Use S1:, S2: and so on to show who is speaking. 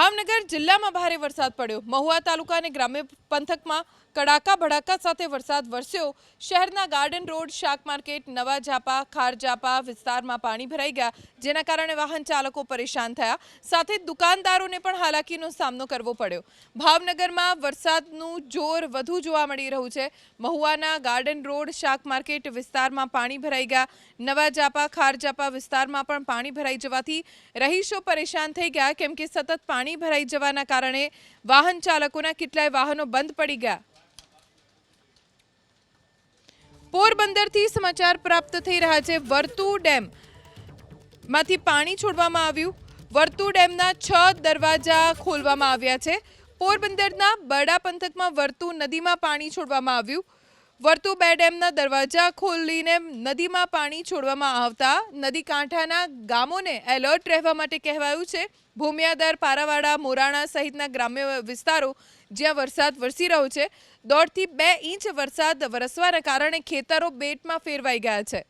S1: ભાવનગર જિલ્લામાં ભારે વરસાદ પડ્યો. મહુવા તાલુકા અને ગ્રામ્ય પંથકમાં કડાકા ભડાકા સાથે વરસાદ વરસ્યો. શહેરના ગાર્ડન રોડ, શાક માર્કેટ, નવા જાપા ખાર ઝાપા વિસ્તારમાં પાણી ભરાઈ ગયા, જેના કારણે વાહન ચાલકો પરેશાન થયા. સાથે દુકાનદારોને પણ હાલાકીનો સામનો કરવો પડ્યો. ભાવનગરમાં વરસાદનું જોર વધુ જોવા મળી રહ્યું છે. મહુવાના ગાર્ડન રોડ, શાક માર્કેટ વિસ્તારમાં પાણી ભરાઈ ગયા. નવા જાપા ખાર ઝાપા વિસ્તારમાં પણ પાણી ભરાઈ જવાથી રહીશો પરેશાન થઈ ગયા, કેમ કે સતત પાણી ભરાઈ જવાના કારણે વાહન ચાલકોના કેટલાય વાહનો બંધ પડી ગયા. પોરબંદરથી સમાચાર પ્રાપ્ત થઈ રહ્યા છે. વર્તુ ડેમમાંથી પાણી છોડવામાં આવ્યું. વર્તુ ડેમના છ દરવાજા ખોલવામાં આવ્યા છે. પોરબંદરના બરડા પંથકમાં વર્તુ નદીમાં પાણી છોડવામાં આવ્યું. વર્તુ બે ડેમના દરવાજા ખોલીને નદીમાં પાણી છોડવામાં આવતા નદી કાંઠાના ગામોને એલર્ટ રહેવા માટે કહેવાયું છે. ભૂમિયાદર પારાવાડા, મોરાણા સહિતના ગ્રામ્ય વિસ્તારો જ્યાં વરસાદ વરસી રહ્યો છે. દોઢથી બે ઇંચ વરસાદ વરસવાના કારણે ખેતરો બેટમાં ફેરવાઈ ગયા છે.